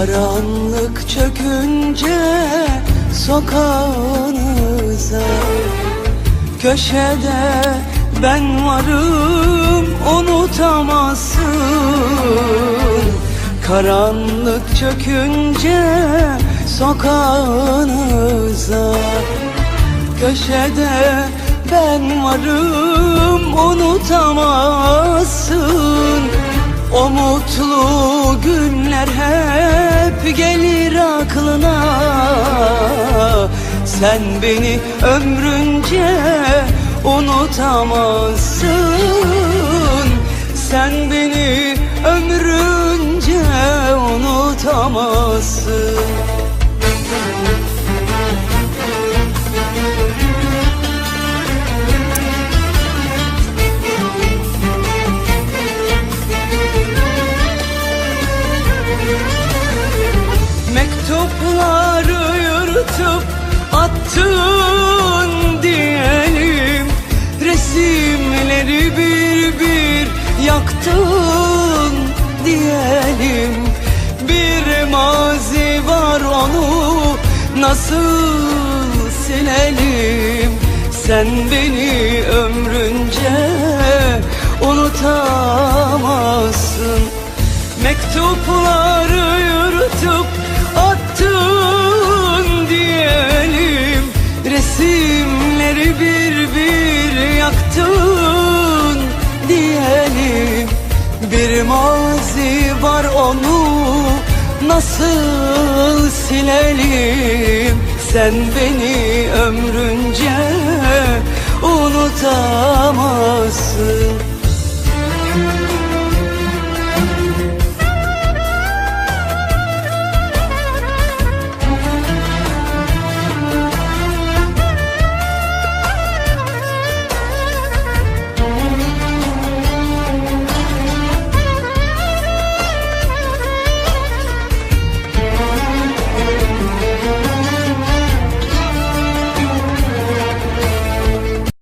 Karanlık çökünce sokağınıza Köşede ben varım unutamazsın. Karanlık çökünce sokağınıza Köşede ben varım unutamazsın. O mutlu günler gelir aklına. Sen beni ömrünce unutamazsın. Sen beni ömrünce attın diyelim. Resimleri bir bir yaktın diyelim. Bir mazi var onu nasıl silelim? Sen beni ömrünce unutamazsın. Mektupları yaptın diyelim. Bir mazi var onu nasıl silelim? Sen beni ömrünce